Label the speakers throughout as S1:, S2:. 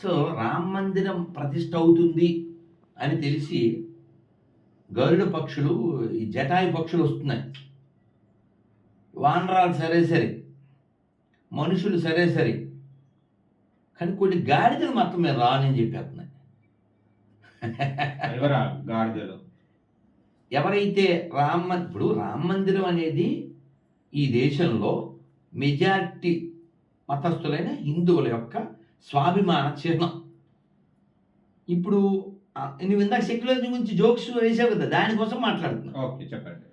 S1: So Rama మందిరం ప్రతిష్ట అవుతుంది అని తెలిసి గరుడ పక్షులు ఈ జటాయి పక్షులు వస్తున్నాయి. వానరాలు సరే సరే మనుషులు సరే సరే కానీ కొన్ని గాడిదలు మొత్తం మేము రానని చెప్పేస్తున్నాయి.
S2: ఎవరా గాడిదలు?
S1: ఎవరైతే రామ ఇప్పుడు రామ మందిరం అనేది ఈ దేశంలో మెజారిటీ మతస్థులైన హిందువుల యొక్క స్వాభిమాన చిహ్నం. ఇప్పుడు నువ్వు ఇందాక సెక్యులరిజం గురించి జోక్స్ వేసావు కదా దానికోసం మాట్లాడుతున్నా
S2: ఓకే చెప్పండి.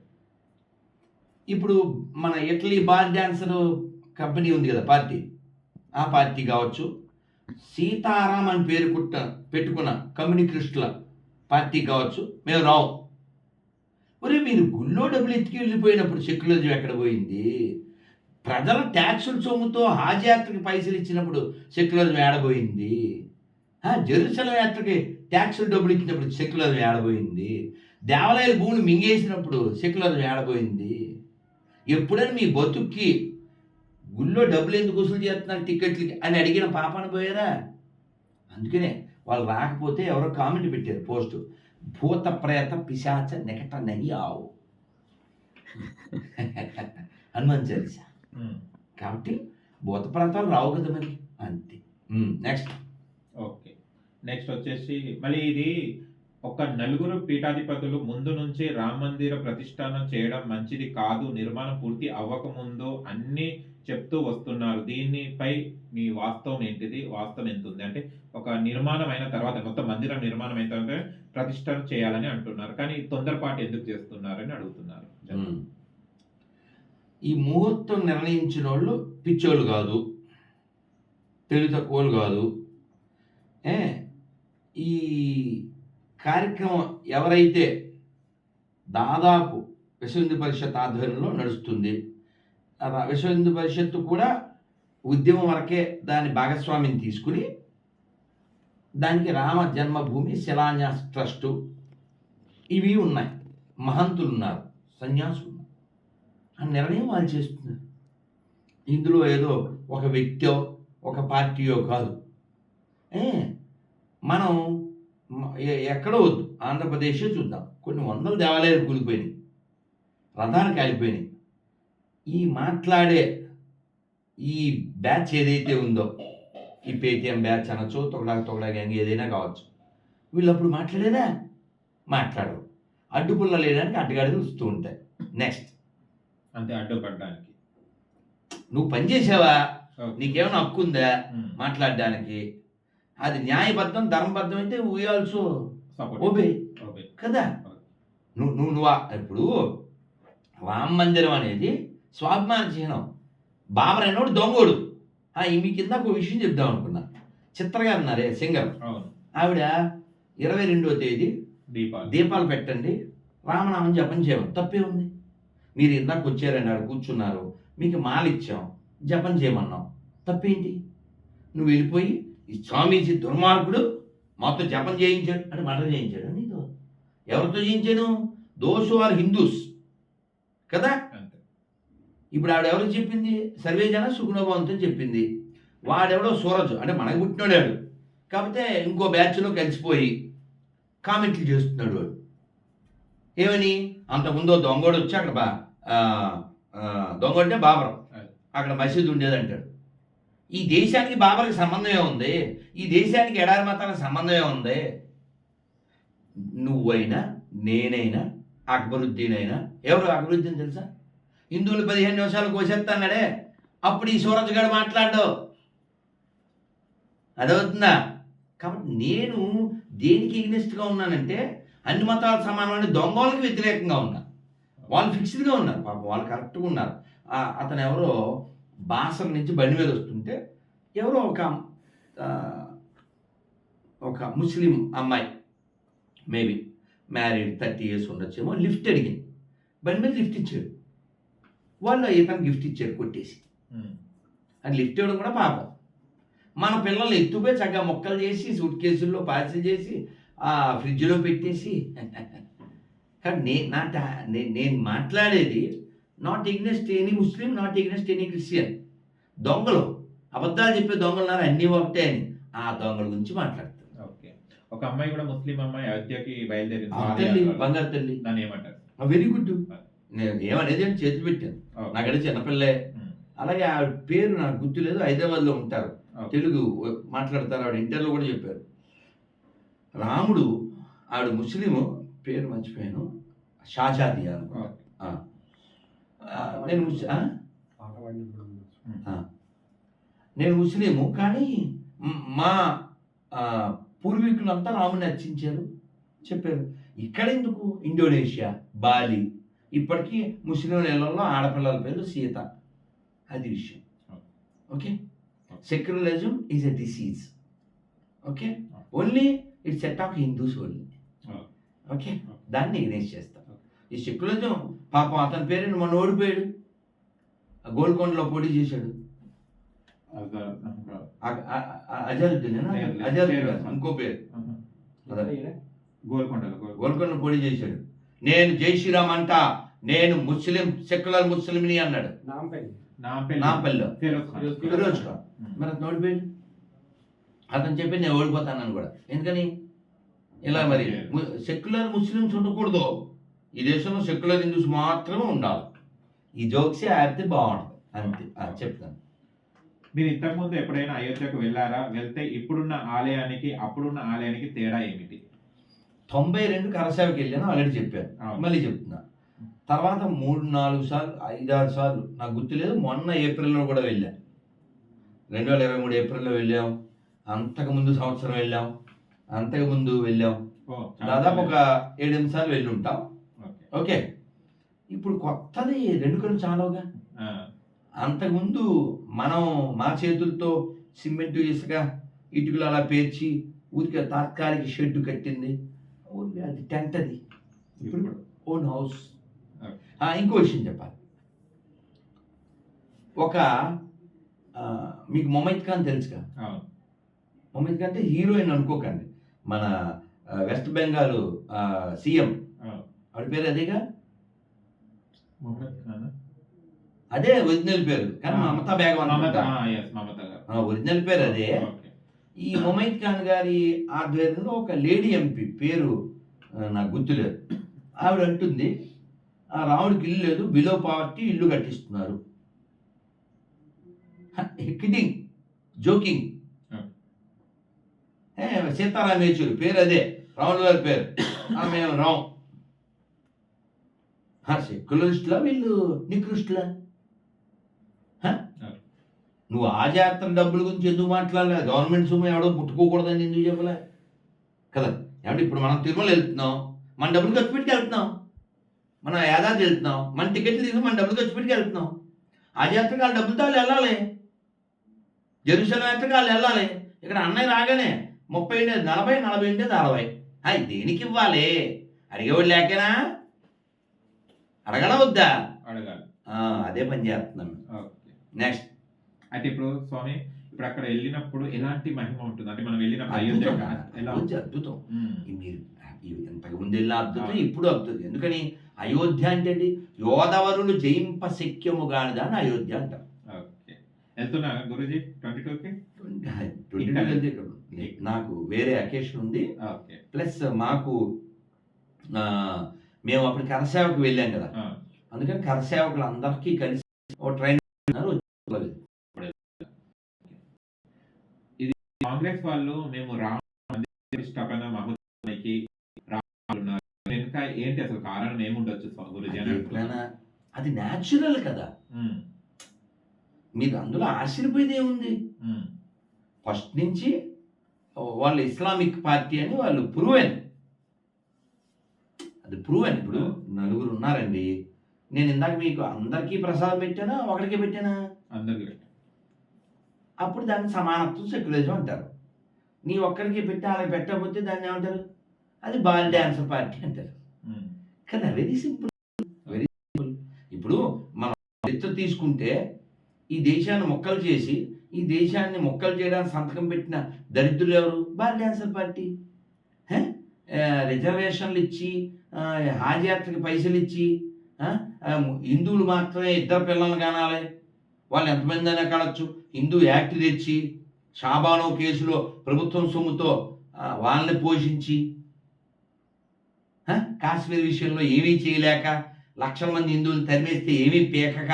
S1: ఇప్పుడు మన ఇటలీ బార్ డాన్సర్ కంపెనీ ఉంది కదా పార్టీ. ఆ పార్టీ కావచ్చు. సీతారాం అని పేరు కుట్ట పెట్టుకున్న కమ్యూనిస్టుల పార్టీ కావచ్చు. మేము రావు. ఒరే మీరు గుళ్ళో డబ్బులు ఎత్తుకు వెళ్ళిపోయినప్పుడు సెక్యులరిజం ఎక్కడ పోయింది? ప్రజల ట్యాక్సుల సొమ్ముతో హాజ్ యాత్రకి పైసలు ఇచ్చినప్పుడు సెక్యులరిజం ఏడబోయింది. జెరూసలం యాత్రకి ట్యాక్సులు డబ్బులు ఇచ్చినప్పుడు సెక్యులరిజం ఏడబోయింది. దేవాలయాల భూమిని మింగేసినప్పుడు సెక్యులరిజం ఏడబోయింది. ఎప్పుడైనా మీ బతుక్కి గుళ్ళో డబ్బులు ఎందుకు వసూలు చేస్తున్నారు టికెట్లకి అని అడిగిన పాపాన పోయారా? అందుకనే వాళ్ళు రాకపోతే ఎవరో కామెంట్ పెట్టారు పోస్ట్. భూత ప్రేత పిశాచ నెకట నని ఆవు హనుమాన్ చాలీసా? కాబట్టి భూత ప్రేతాలు రావు కదా మరి. అంతే. నెక్స్ట్
S2: ఓకే నెక్స్ట్ వచ్చేసి మళ్ళీ ఇది ఒక నలుగురు పీఠాధిపతులు ముందు నుంచి రామ మందిర ప్రతిష్టానం చేయడం మంచిది కాదు నిర్మాణం పూర్తి అవ్వక ముందు అన్ని చెప్తూ వస్తున్నారు. దీనిపై మీ వాస్తవం ఏంటిది? వాస్తవం ఎంత ఉంది అంటే ఒక నిర్మాణం అయిన తర్వాత మొత్తం మందిరం నిర్మాణం అయిన తర్వాత ప్రతిష్ఠ చేయాలని అంటున్నారు. కానీ తొందరపాటు ఎందుకు చేస్తున్నారని అడుగుతున్నారు.
S1: ఉమ్. ఈ ముహూర్తం నిర్ణయించిన వాళ్ళు పిచ్చోళ్ళు కాదు తెలివి తక్కువలు కాదు. ఏ? ఈ కార్యక్రమం ఎవరైతే దాదాపు విశ్వ హిందూ పరిషత్ ఆధ్వర్యంలో నడుస్తుంది ఆ విశ్వ హిందూ పరిషత్తు కూడా ఉద్యమం వరకే దాని భాగస్వామ్యం తీసుకుని దానికి రామ జన్మభూమి శిలాన్యాస్ ట్రస్టు ఇవి ఉన్నాయి. మహంతులు ఉన్నారు సన్యాసులు. ఆ నిర్ణయం వాళ్ళు చేస్తున్నారు. ఇందులో ఏదో ఒక వ్యక్తో ఒక పార్టీయో కాదు. ఏ మనం ఎక్కడో వద్దు. ఆంధ్రప్రదేశే చూద్దాం. కొన్ని వందల దేవాలయాలు కూలిపోయినాయి. రథానికి కాలిపోయినాయి. ఈ మాట్లాడే ఈ బ్యాచ్ ఏదైతే ఉందో ఈ పేటిఎం బ్యాచ్ అనొచ్చు తొగడా తొగడా గ్యాంగ్ ఏదైనా కావచ్చు వీళ్ళు అప్పుడు మాట్లాడేదా? మాట్లాడరు. అడ్డుపుల్ల లేడానికి అడ్డగాడిలు వస్తూ ఉంటాయి. నెక్స్ట్.
S2: అంతే అడ్డుపడడానికి.
S1: నువ్వు పని చేసావా?
S2: ఓకే.
S1: నీకేమైనా హక్కు ఉందా మాట్లాడడానికి? అది న్యాయబద్ధం ధర్మబద్ధం అయితే వీ ఆల్సో ఓబే కదా? నువ్వు నువ్వు నువ్వు ఇప్పుడు రామ మందిరం అనేది స్వాభిమాన చిహ్నం. బాబర్ అనేవాడు దొంగోడు. మీ కింద ఒక విషయం చెప్దాం అనుకున్నా. చిత్ర గారు ఉన్నారే సింగర్. ఆవిడ ఇరవై రెండో తేదీ
S2: దీపాలు.
S1: దీపాలు పెట్టండి రామనామం జపం చేయమని. తప్పే ఉంది. మీరు ఇందాక వచ్చారండి ఆడ కూర్చున్నారు. మీకు మాల ఇచ్చాం. జపం చేయమన్నాం. తప్పేంటి? నువ్వు వెళ్ళిపోయి ఈ స్వామీజీ దుర్మార్గుడు మాతో జపం చేయించాడు. అంటే మర్డర్ చేయించాడు. నీతో ఎవరితో చేయించాను? దోషు ఆర్ హిందూస్ కదా? ఇప్పుడు ఆవిడ ఎవరికి చెప్పింది? సర్వేజన సుగుణభవంతో చెప్పింది. వాడెవడో సూరజ్. అంటే మనకు పుట్టినోడాడు కాకపోతే ఇంకో బ్యాచ్లో కలిసిపోయి కామెంట్లు చేస్తున్నాడు వాడు. ఏమని? అంతకుముందు దొంగోడు వచ్చి అక్కడ బా అంటే బాబరం. అక్కడ మసీదు ఉండేది అంటాడు. ఈ దేశానికి బాబర్కి సంబంధం ఏముంది ఈ దేశానికి ఎడారి మతానికి సంబంధం ఏముంది నువ్వైనా నేనైనా అక్బరుద్దీన్ అయినా ఎవరు అక్బరుద్దీన్ తెలుసా? హిందువులు పదిహేను నిమిషాలు కోసేస్తాన్నాడే అప్పుడు ఈ సూరజ్ గారు మాట్లాడు. అదవుతుందా కాబట్టి నేను దేనికి ఎగ్నెస్ట్గా ఉన్నానంటే అన్ని మతాలు సమానమైన దొంగలకి వ్యతిరేకంగా ఉన్నా. వాళ్ళు ఫిక్స్డ్గా ఉన్నారు పాపం వాళ్ళు కరెక్ట్గా ఉన్నారు. అతను ఎవరో బాసర నుంచి బండి మీద వస్తుంటే ఎవరో ఒక ఒక ముస్లిం అమ్మాయి మేబీ మ్యారీడ్ థర్టీ ఇయర్స్ ఉండొచ్చేమో లిఫ్ట్ అడిగింది. బండి మీద లిఫ్ట్ ఇచ్చాడు. వాళ్ళు ఇతను గిఫ్ట్ ఇచ్చాడు కొట్టేసి. అది లిఫ్ట్ ఇవ్వడం కూడా పాపం. మన పిల్లల్ని ఎత్తుపోయి చక్కగా మొక్కలు చేసి సూట్ కేసుల్లో పార్సిల్ చేసి ఆ ఫ్రిడ్జ్లో పెట్టేసి. కానీ నే నా నేను మాట్లాడేది not against any Muslim not against any Christian దొంగలు. అబద్ధాలు చెప్పే దొంగలున్నారు అన్నీ ఒకటే అని ఆ దొంగల గురించి మాట్లాడతారు
S2: ఓకే. ఒక అమ్మాయి కూడా ముస్లిం అమ్మాయి అయోధ్యకి బయలుదేరింది.
S1: బంగారు తల్లి.
S2: దాన్ని ఏమంటారు?
S1: Very good. నేను ఏమనేది అని చేతి పెట్టాను. నాకంటే చిన్నపిల్లే. అలాగే ఆ పేరు నాకు గుర్తులేదు. హైదరాబాద్లో ఉంటారు. తెలుగు మాట్లాడతారు. ఆవిడ ఇంటర్లో కూడా చెప్పారు. రాముడు ఆవిడ ముస్లిము పేరు మర్చిపోయాను. షాజాది. నేను. నేను ముస్లిము కానీ మ్- పూర్వీకులంతా రాముని అర్చించారు చెప్పారు. ఇక్కడ ఎందుకు ఇండోనేషియా బాలి. ఇప్పటికీ ముస్లిం నెలల్లో ఆడపిల్లల పేరు సీత. అది విషయం. Okay? Secularism is a disease. Okay? Only it's set of Hindus only okay దాన్ని ఇగ్నేస్ చేస్తాం. ఈ సెక్యులరిజం పాపం అతని పేరు మొన్న ఓడిపోయాడు గోల్కొండలో పోటీ చేశాడు. అజరుద్దీన్. అజరుద్దీన్ ఇంకో పేరు.
S2: గోల్కొండలో గోల్కొండ.
S1: గోల్కొండ పోటీ చేశాడు. నేను జై శ్రీరామ్ అంట నేను ముస్లిం సెక్యులర్ ముస్లింని అన్నాడు.
S2: నాంపల్లి.
S1: నాంపల్లిలో.
S2: ఫిరోజ్ ఖాన్.
S1: ఫిరోజ్ ఖాన్
S2: ఉమ్.
S1: మరి అతను ఓడిపోయాడు అతను చెప్పి నేను ఓడిపోతానని కూడా. ఎందుకని? ఇలా మరి? సెక్యులర్ ముస్లిమ్స్ ఉండకూడదు. ఈ దేశంలో సెక్యులర్ హిందూస్ మాత్రమే ఉండాలి. ఈ జోక్సే ఆడితే బాగుంటుంది అంతే. చెప్తాను.
S2: మీరు ఇంతకు ముందు ఎప్పుడైనా అయోధ్యకు వెళ్ళారా? వెళ్తే ఇప్పుడున్న ఆలయానికి అప్పుడున్న ఆలయానికి తేడా ఏమిటి?
S1: తొంభై రెండు కరసేవకి వెళ్ళాను ఆల్రెడీ చెప్పాను. మళ్ళీ చెప్తున్నా. తర్వాత మూడు నాలుగు సార్లు ఐదారు సార్లు నాకు గుర్తులేదు మొన్న ఏప్రిల్లో కూడా వెళ్ళాం. రెండు వేల ఇరవై మూడు ఏప్రిల్లో వెళ్ళాం. అంతకుముందు సంవత్సరం వెళ్ళాం. అంతకుముందు వెళ్ళాం.
S2: ఓ, చాలా
S1: దాదాపు ఒక ఏడెనిమిది సార్లు వెళ్ళి ఉంటాం
S2: ఓకే.
S1: ఇప్పుడు కొత్తది రెండు కళ్ళు చాలుగా. అంతకుముందు మనం మా చేతులతో సిమెంట్ ఇసుక ఇటుకలు అలా పేర్చి ఊరికే తాత్కాలిక షెడ్ కట్టింది. ఊరికే అది టెంట్ అది. ఇప్పుడు ఓన్ హౌస్. ఇంకో విషయం చెప్పాలి. ఒక మీకు మొమైద్ ఖాన్ తెలుసుగా? అంటే హీరోయిన్ అనుకోకండి. మన వెస్ట్ బెంగాల్ సీఎం. ఆవిడ పేరు అదేగా? అదే ఒరిజినల్ పేరు. కానీ. మమతా బేగం ఒరిజినల్ పేరు అదే. ఈ మొమైద్ ఖాన్ గారి ఆధ్వర్యంలో ఒక లేడీ ఎంపీ పేరు నాకు గుర్తులేదు. ఆవిడ అంటుంది ఆ రాముడికి ఇల్లు లేదు బిలో పావర్టీ ఇల్లు కట్టిస్తున్నారు. Kidding joking. సీతారాం యేచూరి పేరు అదే రాముడు గారి పేరు. ఆ, మేము రాం సెక్యులరిస్టులా వీళ్ళు నికృష్టులా? నువ్వు ఆ జాతర డబ్బుల గురించి ఎందుకు మాట్లాడలే? గవర్నమెంట్ సొమ్ము ఎవడో ముట్టుకోకూడదని ఎందుకు చెప్పలే? కదా ఏమంటే ఇప్పుడు మనం తిరుమల వెళ్తున్నాం మన డబ్బులు ఖర్చు పెట్టి వెళ్తున్నాం మనం యాదాద్రి వెళ్తున్నాం మన టికెట్లు తీసుకుని మన డబ్బులు ఖర్చు పెట్టి వెళ్తున్నాం. ఆ జాతరకు వాళ్ళ డబ్బులతో వాళ్ళు వెళ్ళాలి. జెరూసలం యాత్రకు వాళ్ళు వెళ్ళాలి. ఇక్కడ అన్నయ్య రాగానే ముప్పై ఉండేది నలభై నలభై. ఉండేది అరవై అవి దేనికి ఇవ్వాలి? అడిగేవాడు లేకేనా? అడగడం వద్దా?
S2: అడగాలి.
S1: ఆ, అదే పని చేస్తున్నాను.
S2: ఓకే.
S1: నెక్స్ట్.
S2: అయితే ఇప్పుడు స్వామి ఇప్పుడు అక్కడ వెళ్ళినప్పుడు ఎలాంటి మహిమ ఉంటుంది? అంటే మనం వెళ్ళినప్పుడు
S1: అద్భుతం మీరు ఈ ఇంతకు ముందు వెళ్ళిన అద్భుతం. ఇప్పుడు అద్భుతం. ఎందుకని? అయోధ్య అంటే ఏంటి? యోధవరులు జయింప శక్యము కానిదా అని అయోధ్య అంటారు
S2: ఓకే. వెళ్తున్నా గురుజీ? ట్వంటీ టూకి?
S1: ట్వంటీ. నాకు వేరే అకేషన్ ఉంది. ప్లస్ మాకు మేము అప్పుడు కరసేవకు వెళ్ళాం కదా. అందుకని కరసేవకులు అందరికీ కలిసి ఓ ట్రైన్ ఉన్నారు.
S2: కాంగ్రెస్ వాళ్ళు మేము ప్రతిష్టాపన మహోత్సవానికి వెనుక ఏంటి అసలు కారణం? ఏముండొచ్చు గురుజీ
S1: అది న్యాచురల్ కదా. మీరు అందులో ఆశ్చర్యపోయేది
S2: ఉమ్,
S1: ఫస్ట్ నుంచి వాళ్ళు ఇస్లామిక్ పార్టీ అని వాళ్ళు ప్రూవెన్ అది ప్రూవెన్ ఇప్పుడు. నలుగురు ఉన్నారండి. నేను ఇందాక మీకు అందరికీ ప్రసాదం పెట్టానా? ఒకరికే పెట్టానా?
S2: అందరికీ.
S1: అప్పుడు దాన్ని సమానత్వం సెక్యులరిజం అంటారు. నీ ఒక్కరికి పెట్టి అలా పెట్టకపోతే దాన్ని ఏమంటారు? అది బాల్ డ్యాన్సర్ పార్టీ అంటారు. కదా వెరీ సింపుల్ వెరీ సింపుల్ ఇప్పుడు మనం చరిత్ర తీసుకుంటే ఈ దేశాన్ని మొక్కలు చేసి ఈ దేశాన్ని మొక్కలు చేయడానికి సంతకం పెట్టిన దరిద్రులు ఎవరు? బాల్ పార్టీ. రిజర్వేషన్లు ఇచ్చి ఆ, హాజయాత్రకి పైసలు ఇచ్చి హిందువులు మాత్రమే ఇద్దరు పిల్లల్ని కానాలి. వాళ్ళు ఎంతమంది అయినా కనొచ్చు. హిందూ యాక్ట్ తెచ్చి షాబానో కేసులో ప్రభుత్వం సొమ్ముతో వాళ్ళని పోషించి కాశ్మీర్ విషయంలో ఏమీ చేయలేక లక్షల మంది హిందువులు తరిమేస్తే ఏమీ పీకక?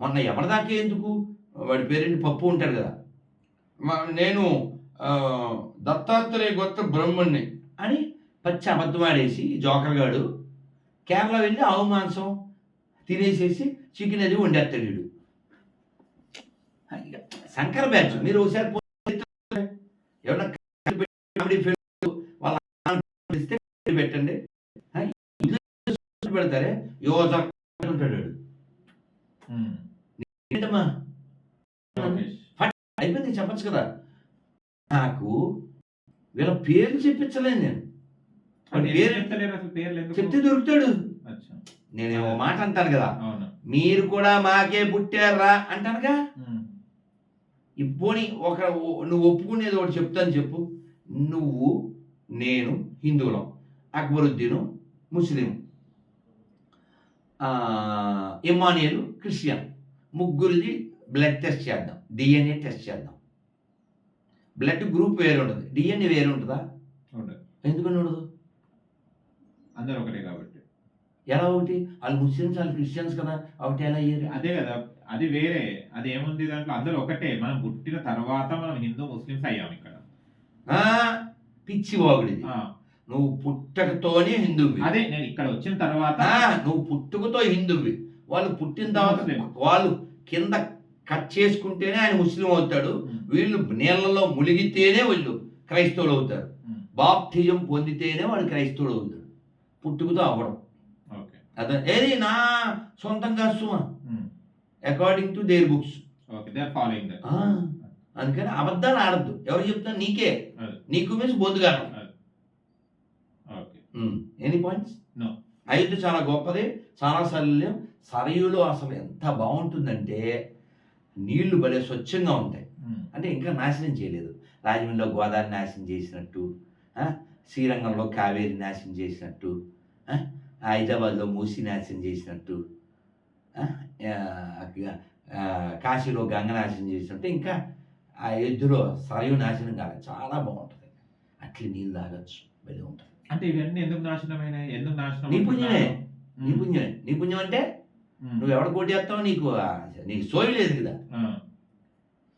S1: మొన్న ఎవరిదాకే ఎందుకు? వాడి పేరేంటి? పప్పు ఉంటారు కదా. నేను దత్తాత్రేయ గొత్త బ్రహ్మణ్ణి. అని పచ్చి అబద్ధమాడేసి జోకర్గాడు కేరళ వెళ్ళి ఆవు మాంసం తినేసేసి చికెన్ అది వండేస్తాడు శంకర బ్యాచ్. మీరు ఒకసారి నాకు వీళ్ళ పేర్లు చెప్పించలేను నేను? చెప్తే దొరుకుతాడు. నేను ఓ మాట అంటాను కదా. మీరు కూడా మాకే పుట్టారా అంటానుగా?
S2: ఉమ్.
S1: ఇప్పుని ఒక నువ్వు ఒప్పుకునేది ఒకటి చెప్తాను చెప్పు. నువ్వు నేను హిందువులం అక్బరుద్దీను ముస్లిం ఇమానియలు క్రిస్టియన్ ముగ్గురిది బ్లడ్ టెస్ట్ చేద్దాం డిఎన్ఏ టెస్ట్ చేద్దాం. బ్లడ్ గ్రూప్ వేరు ఉంటుంది డిఎన్ఏ వేరు ఉంటుందా
S2: ఉండదు.
S1: ఎందుకని ఉండదు?
S2: అందరూ ఒకటే కాబట్టి.
S1: ఎలా ఒకటి? వాళ్ళు ముస్లిమ్స్ వాళ్ళు క్రిస్టియన్స్ కదా. ఒకటి ఎలా అయ్యారు
S2: అదే కదా. అది వేరే. అది ఏముంది దాంట్లో? అందరూ ఒకటే. మనం పుట్టిన తర్వాత మనం హిందూ ముస్లిమ్స్ అయ్యాం ఇక్కడ.
S1: పిచ్చి వాగుడిది.
S2: ఆ,
S1: నువ్వు పుట్టకతోనే హిందువువి.
S2: అదే నేను ఇక్కడ వచ్చిన తర్వాత
S1: నువ్వు పుట్టుకతో హిందువువి. వాళ్ళు పుట్టిన తర్వాత. వాళ్ళు కింద కట్ చేసుకుంటేనే ఆయన ముస్లిం అవుతాడు. వీళ్ళు నీళ్ళలో మునిగితేనే వీళ్ళు క్రైస్తవులు అవుతారు.
S2: ఉమ్.
S1: బాప్టిజం పొందితేనే వాడు క్రైస్తవుడు అవుతాడు పుట్టుకతో అవ్వడం. అదే ఏది? నా సొంతంగా Suma. According to their books అందుకని అబద్ధాలు ఆడద్దు. ఎవరు చెప్తారు నీకే. నీకు మీన్స్ బొందుగాను
S2: ఓకే.
S1: Any points. అయోధ్య చాలా గొప్పది చాలా సరళం సరయులో అసలు ఎంత బాగుంటుందంటే నీళ్ళు భలే స్వచ్ఛంగా ఉంటాయి. అంటే ఇంకా నాశనం చేయలేదు. రాజమండ్రిలో గోదావరి నాశనం చేసినట్టు శ్రీరంగంలో కావేరి నాశనం చేసినట్టు హైదరాబాద్లో మూసి నాశనం చేసినట్టు కాశీలో గంగ నాశనం చేసినట్టు ఇంకా ఆ అయోధ్యలో సరయు నాశనం కాదు చాలా బాగుంటుంది. అట్లా నీళ్ళు తాగొచ్చు. భలే ఉంటుంది.
S2: అంటే ఇవన్నీ ఎందుకు నాశనమైనాయి? ఎందుకు నాశనం
S1: నీ పుణ్యమే. నీ పుణ్యం అంటే. నువ్వు ఎవడ కోటి చేస్తావు నీకు నీకు సోయి లేదు కదా.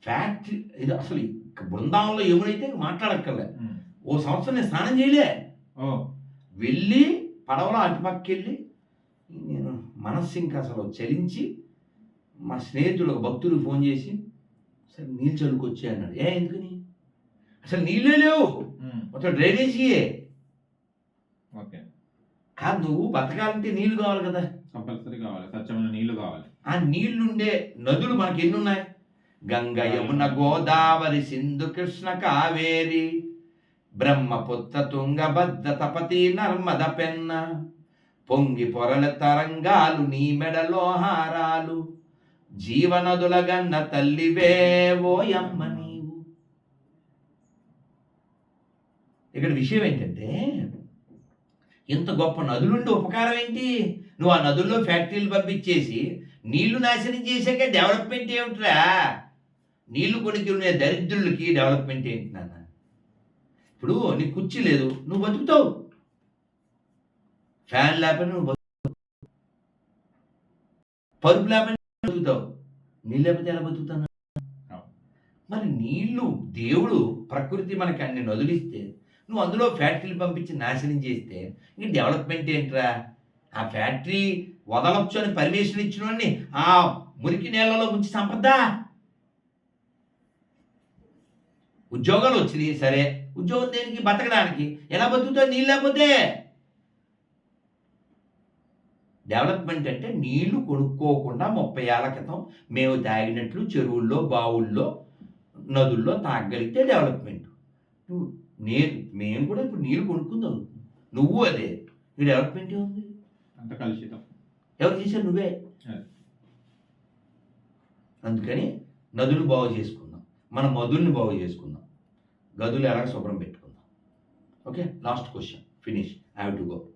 S1: ఫ్యాక్టరీ ఇది అసలు ఈ బృందావనంలో ఏమునైతే మాట్లాడక్కర్లే. ఓ సంవత్సరం నేను స్నానం చేయలే.
S2: ఓ.
S1: వెళ్ళి పడవలో అటుపక్కకి వెళ్ళి నేను మనస్సు ఇంకా అసలు చలించి మా స్నేహితుడు ఒక భక్తుడు ఫోన్ చేసి సరే నీళ్ళు చల్లుకొచ్చే అన్నాడు. ఏ ఎందుకని అసలు నీళ్ళే లేవు. మొత్తం డ్రైనేజీయే
S2: ఓకే.
S1: కాదు నువ్వు బతకాలంటే నీళ్ళు కావాలి కదా.
S2: కంపల్సరీ కావాలి. స్వచ్ఛమైన నీళ్ళు కావాలి.
S1: ఆ నీళ్ళుండే నదులు మనకి ఎన్ని ఉన్నాయి గంగ యమున గోదావరి సింధు కృష్ణ కావేరి బ్రహ్మపుత్ర తుంగభద్ర తపతి నర్మద పెన్న పొంగి పొరల తరంగాలు నీ మెడలో హారాలు జీవనదుల గన్న తల్లివే ఓయమ్మ నీవు. ఇక్కడ విషయం ఏంటంటే ఇంత గొప్ప నదులుండి ఉపకారం ఏంటి? నువ్వు ఆ నదుల్లో ఫ్యాక్టరీలు పంపించేసి నీళ్ళు నాశనం చేశాక డెవలప్మెంట్ ఏమిట్రా? నీళ్ళు కొనుక్కునే దరిద్రులకి డెవలప్మెంట్ ఏంటి నాన్న? ఇప్పుడు నీకు కుర్చీ లేదు నువ్వు బతుకుతావు. ఫ్యాన్ లేకపోయినా నువ్వు బతుకుతావు పరుపు లేకపోయినా బతుకుతావు. నీళ్ళు లేకపోతే ఎలా బతుకుతాను మరి నీళ్ళు దేవుడు ప్రకృతి మనకి అన్ని నదులిస్తే నువ్వు అందులో ఫ్యాక్టరీలు పంపించి నాశనం చేస్తే ఇంక డెవలప్మెంట్ ఏంట్రా? ఆ ఫ్యాక్టరీ వదలొచ్చు అని పర్మిషన్ ఇచ్చినోడిని ఆ మురికి నేలలో ముంచి సంపద్దా ఉద్యోగాలు వచ్చినాయి సరే. ఉద్యోగం దేనికి? బతకడానికి. ఎలా బతుకుతావు? నీళ్ళు లేకపోతే? డెవలప్మెంట్ అంటే నీళ్ళు కొనుక్కోకుండా ముప్పై ఏళ్ళ క్రితం మేము తాగినట్లు చెరువుల్లో బావుల్లో నదుల్లో తాగలిగితే డెవలప్మెంట్ నేను మేము కూడా ఇప్పుడు నీళ్ళు కొనుక్కుందాం. నువ్వు అదే. ఈ డెవలప్మెంట్ ఏముంది?
S2: అంత కలుషితం.
S1: ఎవరు చేశారు నువ్వే?
S2: అదే.
S1: అందుకని నదులు బాగు చేసుకుందాం. మన మధుల్ని బాగు చేసుకుందాం. గదులు ఎలాగ శుభ్రం పెట్టుకుందాం. Okay? Last question finish I have to go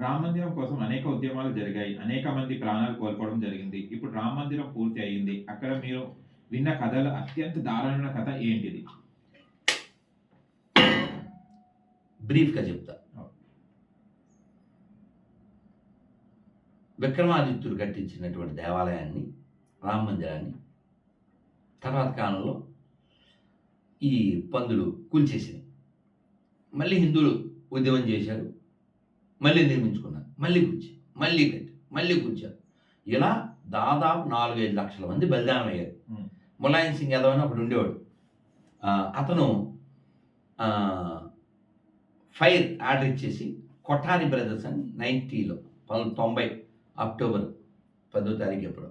S2: Rama మందిరం కోసం అనేక ఉద్యమాలు జరిగాయి. అనేక మంది ప్రాణాలు కోల్పోవడం జరిగింది. ఇప్పుడు రామ మందిరం పూర్తి అయ్యింది అక్కడ మీరు విన్న కథలో అత్యంత దారుణమైన కథ ఏంటిది?
S1: బ్రీఫ్గా చెప్తా. విక్రమాదిత్యుడు కట్టించినటువంటి దేవాలయాన్ని రామ మందిరాన్ని తర్వాత కాలంలో ఈ పందులు కూల్చేసినాయి. మళ్ళీ హిందువులు ఉద్యమం చేశారు మళ్ళీ నిర్మించుకున్నారు మళ్ళీ కూర్చి మళ్ళీ కట్టి మళ్ళీ కూర్చారు ఇలా దాదాపు నాలుగైదు లక్షల మంది బలిదానం అయ్యారు. ములాయం సింగ్ యాదవ్ అని ఒకడు ఉండేవాడు. అతను ఫైర్ ఆర్డర్ ఇచ్చేసి కొఠారి బ్రదర్స్ అని నైంటీలో పంతొమ్మిది తొంభై అక్టోబర్ పదో తారీఖు ఎప్పుడు?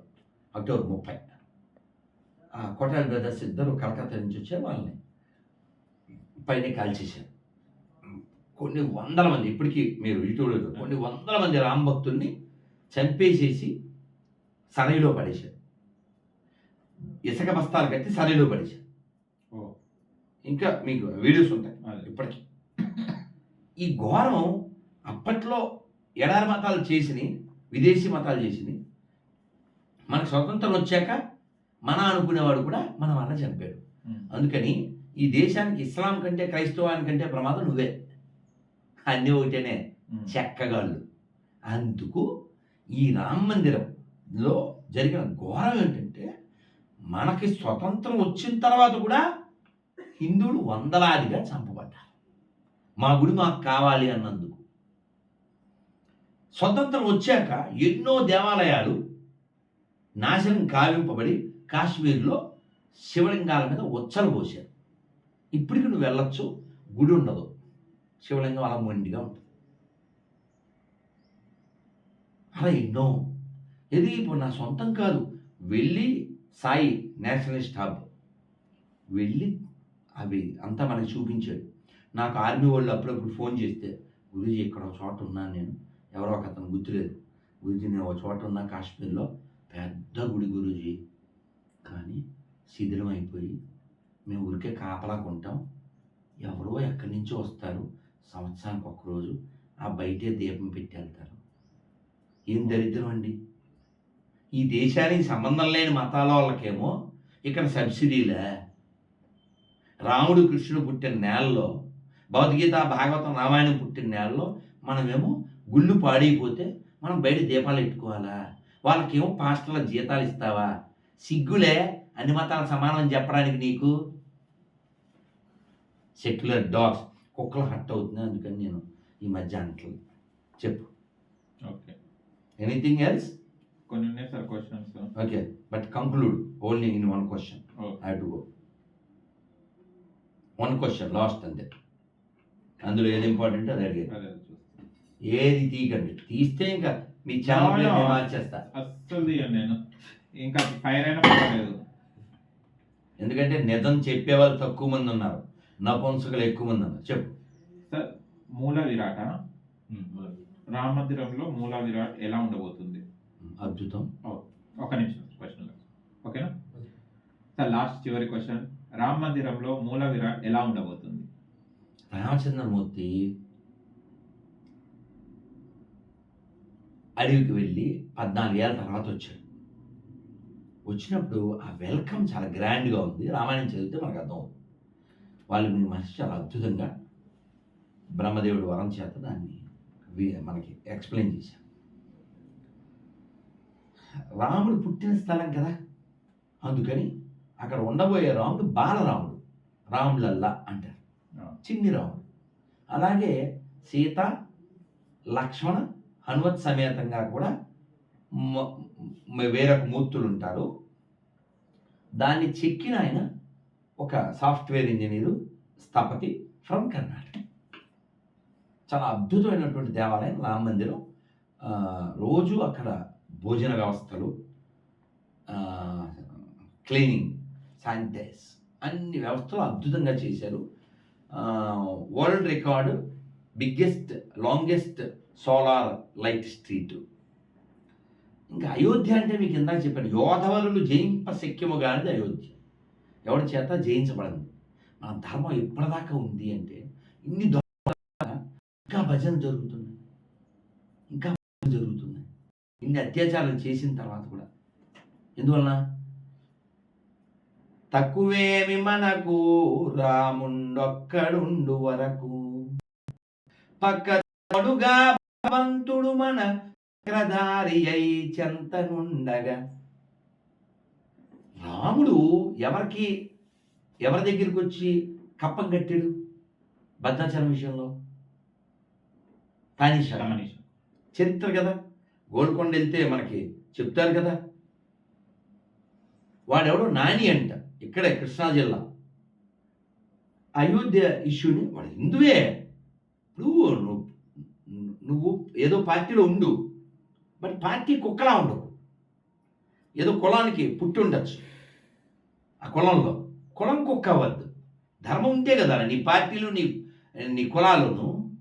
S1: అక్టోబర్ ముప్పై. ఆ కొఠారి బ్రదర్స్ ఇద్దరు కలకత్తా నుంచి వచ్చారు వాళ్ళని పైన కాల్చేశారు కొన్ని వందల మంది ఇప్పటికీ మీరు యూట్యూబ్లో చూడండి, కొన్ని వందల మంది రామ్ భక్తుల్ని చంపేసేసి సరైలో పడేశారు. ఇసుక బస్తాలు కట్టి సరైలో పడేశారు. ఇంకా మీకు వీడియోస్ ఉంటాయి. ఇప్పటికీ. ఈ ఘోరం అప్పట్లో ఎడారి మతాలు చేసినాయి విదేశీ మతాలు చేసినాయి మనకు స్వతంత్రం వచ్చాక మన అనుకునేవాడు కూడా మన వల్ల చంపాడు
S2: ఉమ్.
S1: అందుకని ఈ దేశానికి ఇస్లాం కంటే క్రైస్తవానికంటే ప్రమాదం నువ్వే. అన్నీ ఒకటేనే. చెక్కగాళ్ళు అందుకు ఈ రామ మందిరంలో జరిగిన ఘోరం ఏంటంటే మనకి స్వతంత్రం వచ్చిన తర్వాత కూడా హిందువులు వందలాదిగా చంపబడ్డారు. మా గుడి మాకు కావాలి అన్నందుకు. స్వతంత్రం వచ్చాక ఎన్నో దేవాలయాలు నాశనం కావింపబడి కాశ్మీర్లో శివలింగాల మీద ఉచ్చలు పోశారు ఇప్పటికి నువ్వు వెళ్ళొచ్చు గుడి ఉండదు. శివలింగం అలా మొండిగా ఉంటుంది. అలా ఎన్నో. ఇది ఇప్పుడు నా సొంతం కాదు. వెళ్ళి సాయి నేషనలిస్ట్ హబ్. వెళ్ళి అవి అంతా మనకి చూపించాడు. నాకు ఆర్మీ వాళ్ళు అప్పుడప్పుడు ఫోన్ చేస్తే గురుజీ ఇక్కడ చోట ఉన్నాను నేను. ఎవరో ఒక అతను గుర్తులేదు. గురుజీ నేను ఒక చోట ఉన్న కాశ్మీర్లో పెద్ద గుడి గురుజీ. కానీ శిథిలం అయిపోయి మేము ఊరికే కాపలాకుంటాం ఎవరో ఎక్కడి నుంచో వస్తారు. సంవత్సరానికి ఒకరోజు ఆ బయటే దీపం పెట్టి వెళ్తారు. ఏం దరిద్రం అండి? ఈ దేశానికి సంబంధం లేని మతాల వాళ్ళకేమో ఇక్కడ సబ్సిడీలే. రాముడు కృష్ణుడు పుట్టిన నేలలో భగవద్గీత భాగవతం రామాయణం పుట్టిన నేలలో మనమేమో గుళ్ళు పాడైపోతే మనం బయట దీపాలు పెట్టుకోవాలా? వాళ్ళకేమో పాస్టర్ల జీతాలు ఇస్తావా? సిగ్గులే? అన్ని మతాలకు సమానం చెప్పడానికి నీకు? Secular dogs. కుక్కలు హట్ అవుతుంది అందుకని నేను ఈ మధ్య అంటలు చెప్పు.
S2: ఓకే.
S1: ఎనీథింగ్ ఎల్స్
S2: కొన్ని ఉన్నాయి sir questions
S1: okay. But conclude only in one question. I to go one question last అంతే. అందులో ఏది ఇంపార్టెంట్ అది అడిగేది ఏది తీయకండి. తీస్తే ఇంకా మీ ఛానల్ మార్చేస్తా.
S2: అస్సలు నేను. ఇంకా ఫైర్ అయినా పర్వాలేదు.
S1: ఎందుకంటే నిజం చెప్పేవాళ్ళు తక్కువ మంది ఉన్నారు. నపుంసకులు ఎక్కువ మంది ఉన్నారు. చెప్పు.
S2: సార్ మూల విరాట. రామ మందిరంలో మూల విరాట్ ఎలా ఉండబోతుంది?
S1: అద్భుతం.
S2: ఒక నిమిషం. క్వశ్చన్ ఓకేనా? సార్ లాస్ట్ చివరి క్వశ్చన్ రామ మందిరంలో మూల విరాట్ ఎలా ఉండబోతుంది?
S1: రామచంద్రమూర్తి అడవికి వెళ్ళి పద్నాలుగు ఏళ్ళ తర్వాత వచ్చాడు. వచ్చినప్పుడు ఆ వెల్కమ్ చాలా గ్రాండ్గా ఉంది. రామాయణం చదివితే మనకు అర్థం అవుతుంది. వాళ్ళు మీ మనిషి చాలా అద్భుతంగా బ్రహ్మదేవుడు వరం చేత దాన్ని మనకి ఎక్స్ప్లెయిన్ చేశారు. రాముడు పుట్టిన స్థలం కదా? అందుకని అక్కడ ఉండబోయే రాముడు బాలరాముడు. రాములల్లా అంటారు. చిన్ని రాముడు. అలాగే సీత లక్ష్మణ హనుమత్ సమేతంగా కూడా వేరొక మూర్తులు ఉంటారు. దాన్ని చెక్కిన ఆయన ఒక సాఫ్ట్వేర్ ఇంజనీరు స్థపతి ఫ్రమ్ కర్ణాటక. చాలా అద్భుతమైనటువంటి దేవాలయం రామ మందిరం. రోజు అక్కడ భోజన వ్యవస్థలు క్లీనింగ్ శానిటైజ్ అన్ని వ్యవస్థలు అద్భుతంగా చేశారు. World record biggest longest solar light street. ఇంకా అయోధ్య అంటే మీకు ఇందాక చెప్పాను యోధవరులు జయింప శక్యము కానిది అయోధ్య. ఎవరి చేత? జయించబడింది. మన ధర్మం ఎప్పటిదాకా ఉంది అంటే ఇన్ని ఇంకా భజన జరుగుతున్నాయి. ఇంకా భజన జరుగుతున్నాయి. ఇన్ని అత్యాచారాలు చేసిన తర్వాత కూడా. ఎందువలన? తక్కువేమి మనకు రాముండొక్కడుండు వరకు. పక్కడుగా భగవంతుడు మన చక్రధారి అయి చెంతనుండగా. రాముడు ఎవరికి ఎవరి దగ్గరికి వచ్చి కప్పం కట్టాడు భద్రాచలం విషయంలో? తానీషా
S2: గమనించు.
S1: చరిత్ర కదా. గోల్కొండ వెళ్తే మనకి చెప్తారు కదా. వాడెవడో? నాని అంట. ఇక్కడే కృష్ణా జిల్లా. అయోధ్య ఇష్యూని వాడు హిందువే. నువ్వు నువ్వు నువ్వు ఏదో పార్టీలో ఉండు. బట్ పార్టీ కుక్కలా ఉండవు ఏదో కులానికి పుట్టి ఉండొచ్చు. ఆ కులంలో. కులం కుక్క అవ్వద్దు. ధర్మం ఉంటే కదా నీ పార్టీలు నీ నీ కులాలను.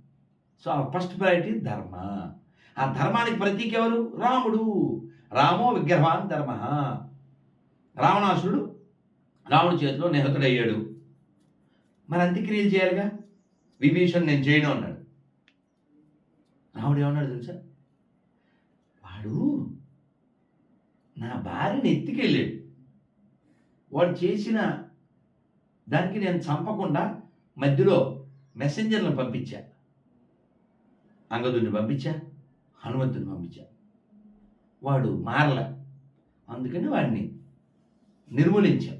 S1: సో ఆ ఫస్ట్ ప్రయారిటీ ధర్మ. ఆ ధర్మానికి ప్రతీక ఎవరు? రాముడు. రామో విగ్రహాన్ ధర్మ. రావణాసుడు రాముడి చేతిలో నిహతుడయ్యాడు. మరి అంత్యక్రియలు చేయాలిగా? విభీషణ్ నేను చేయను అన్నాడు. రాముడు ఏమన్నాడు తెలుసా? వాడు నా భార్యని ఎత్తుకెళ్ళాడు. వాడు చేసిన దానికి నేను చంపకుండా మధ్యలో మెసెంజర్లను పంపించా. అంగదుని పంపించా హనుమంతుని పంపించా. వాడు మారల. అందుకని వాడిని నిర్మూలించా.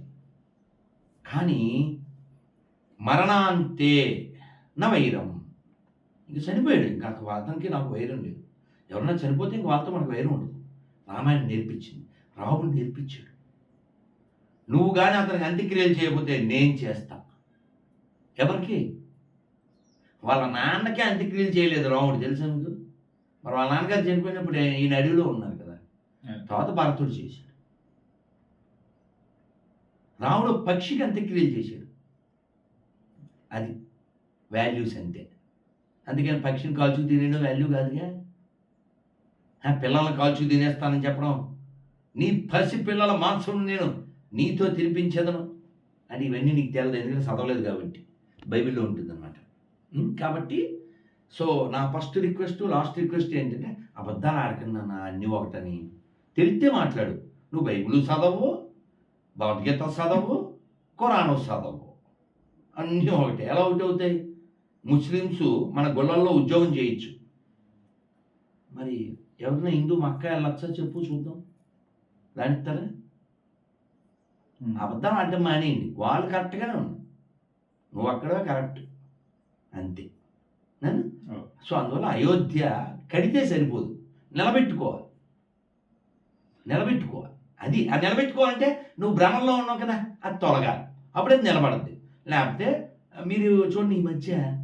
S1: కానీ మరణాంతే నా వైరం ఇంక చనిపోయాడు. ఇంకా అతను- అతనికి నాకు వైరం లేదు. ఎవరన్నా చనిపోతే ఇంక వాళ్ళతో మనకు వైరం ఉండదు. రామాయణం నేర్పించింది. రాముడు నేర్పించాడు. నువ్వు కానీ అతనికి అంత్యక్రియలు చేయకపోతే నేను చేస్తా. ఎవరికి? వాళ్ళ నాన్నకే అంత్యక్రియలు చేయలేదు రాముడు. తెలుసా మీకు? మరి వాళ్ళ నాన్నగారు చనిపోయినప్పుడు ఈయన అడవిలో ఉన్నారు కదా. తర్వాత భరతుడు చేశాడు. రాముడు పక్షికి అంత్యక్రియలు చేశాడు. అది వాల్యూస్ అంతే అందుకని పక్షిని కాల్చుకు తినేయడం వాల్యూ కాదుగా. పిల్లల్ని కాల్చుకు తినేస్తానని చెప్పడం. నీ పసి పిల్లల మాంసం నేను నీతో తినిపించదను. అని ఇవన్నీ నీకు తెలియదు ఎందుకంటే చదవలేదు కాబట్టి. బైబిల్లో ఉంటుందన్నమాట. కాబట్టి సో నా ఫస్ట్ రిక్వెస్ట్ లాస్ట్ రిక్వెస్ట్ ఏంటంటే అబద్ధాలు ఆడకుండా నా అన్ని ఒకటని. తెలిస్తే మాట్లాడు. నువ్వు బైబిల్ చదవు భగవద్గీత చదవు ఖురాను చదవు అన్నీ ఒకటే. ఎలా ఒకటి అవుతాయి? ముస్లిమ్స్ మన గుళ్ళల్లో ఉద్యోగం చేయొచ్చు. మరి ఎవరైనా హిందూ మక్క వెళ్ళొచ్చా చెప్పు చూద్దాం.
S2: ఉమ్.
S1: అబద్ధం ఆడడం మానేయండి. వాళ్ళు కరెక్ట్గానే ఉన్నారు. నువ్వు అక్కడ కరెక్ట్ అంతే. సో అందువల్ల అయోధ్య కడితే సరిపోదు. నిలబెట్టుకోవాలి. నిలబెట్టుకోవాలి. అది అది నిలబెట్టుకోవాలంటే నువ్వు భ్రమంలో ఉన్నావు కదా అది తొలగాలి. అప్పుడే అది నిలబడద్ది. లేకపోతే మీరు చూడండి ఈ మధ్య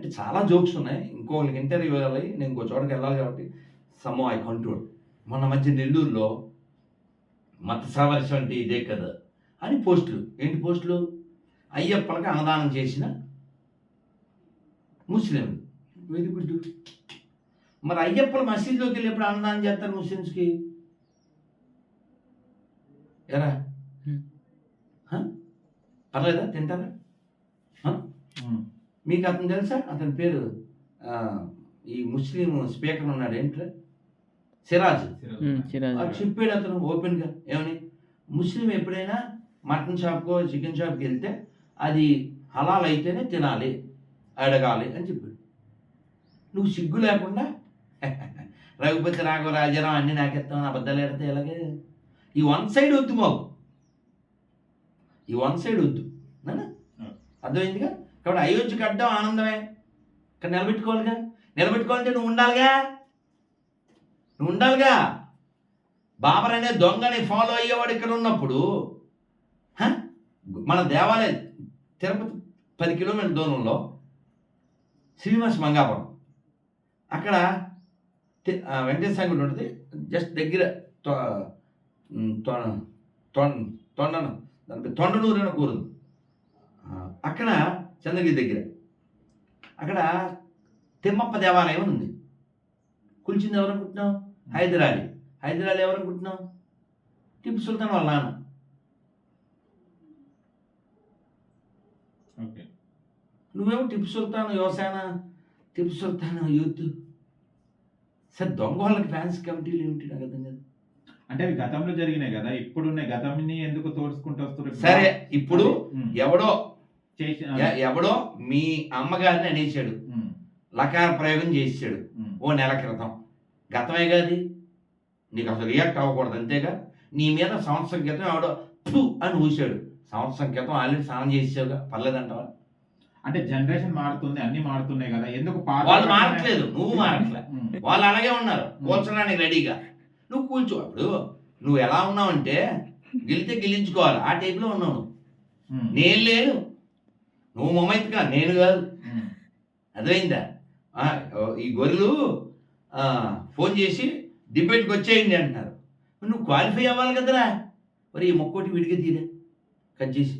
S1: అంటే చాలా జోక్స్ ఉన్నాయి. ఇంకోళ్ళకి ఇంటర్వ్యూ వెళ్ళాలి నేను ఇంకో చోటకి వెళ్ళాలి కాబట్టి సమ్ ఐ కంట్రోల్ మొన్న మధ్య నెల్లూరులో మత సవర్షం అంటే ఇదే కదా అని పోస్టులు. ఏంటి పోస్టులు? అయ్యప్పలకి అన్నదానం చేసిన ముస్లింలు. వెరీ గుడ్ మరి అయ్యప్పల మసీదులోకి వెళ్ళి ఎప్పుడు అన్నదానం చేస్తారు ముస్లిమ్స్కి? ఎరా?
S3: Hmm.
S1: పర్లేదా? తింటారా. మీకు అతను తెలుసా? అతని పేరు ఆ, ఈ ముస్లిం స్పీకర్ ఉన్నాడు ఏంట్రా? సిరాజ్. చెప్పాడు అతను ఓపెన్గా. ఏమని? ముస్లిం ఎప్పుడైనా మటన్ షాప్కో చికెన్ షాప్కి వెళ్తే అది హలాల్ అయితేనే తినాలి అడగాలి అని చెప్పాడు. నువ్వు సిగ్గు లేకుండా రఘుపతి రాఘవ రాజారావు అన్ని నాకెత్తామని అబద్ధాలు ఎడితే ఎలాగే? ఈ వన్ సైడ్ వద్దు మాకు. ఈ వన్ సైడ్ వద్దు. నాన్న? అర్థమైందిగా? కాబట్టి అయోధ్యకి అడ్డం ఆనందమే. ఇక్కడ నిలబెట్టుకోవాలిగా. నిలబెట్టుకోవాలంటే నువ్వు ఉండాలిగా. నువ్వు ఉండాలిగా. బాబర్ అనే దొంగని ఫాలో అయ్యేవాడు ఇక్కడ ఉన్నప్పుడు మన దేవాలయం తిరుపతి పది కిలోమీటర్ల దూరంలో శ్రీనివాస మంగాపురం. అక్కడ వెంకటేశ్వర గుడి ఉంటుంది. జస్ట్ దగ్గర తొ- తొం- దాని తొండనూరు అని కూరు అక్కడ చంద్రగిరి దగ్గర. అక్కడ తిమ్మప్ప దేవాలయం ఉంది. కూల్చింది ఎవరు అనుకుంటున్నావు హైదరాలీ. హైదరాలీ ఎవరు అనుకుంటున్నావు టిప్పు సుల్తాన్ వాళ్ళ నాన్న.
S2: ఓకే.
S1: నువ్వేమో టిప్పు సుల్తాన్ యువసేన టిప్పు సుల్తాన్ యూత్. సార్ దొంగ వాళ్ళకి ఫ్యాన్స్ కమిటీలు ఏమిటి? నాకు అర్థం కాదు.
S2: అంటే అవి గతంలో జరిగినాయి కదా ఇప్పుడున్న గతంని ఎందుకు తోడుచుకుంటూ వస్తారు
S1: సరే ఇప్పుడు. ఎవడో ఎవడో మీ అమ్మగారిని అనేసాడు లకార ప్రయోగం చేసాడు ఓ నెల క్రితం. గతమే కాదు నీకు అసలు రియాక్ట్ అవ్వకూడదు అంతేగా? నీ మీద సంవత్సరం క్రితం ఎవడో ఫు అని ఊసాడు సంవత్సరం క్రితం ఆల్రెడీ స్నానం చేసావుగా పర్లేదంటావా?
S2: అంటే జనరేషన్ మారుతుంది అన్ని మారుతున్నాయి కదా. ఎందుకు
S1: వాళ్ళు మారట్లేదు నువ్వు మారట్లే.
S2: ఉమ్,
S1: వాళ్ళు అలాగే ఉన్నారు కూల్చడానికి రెడీగా. నువ్వు కూల్చో అప్పుడు నువ్వు ఎలా ఉన్నావంటే గెలితే గెలించుకోవాలి ఆ టైప్లో ఉన్నావు నేను లేను. నువ్వు మమ్మైతుగా నేను కాదు. అర్థమైందా? ఓ, ఈ గొర్రెలు ఫోన్ చేసి డిబేట్కి వచ్చేయండి అంటున్నారు. నువ్వు క్వాలిఫై అవ్వాలి కదరా? మరి ఈ మొక్కోటి విడిగా తీరే. కట్ చేసి.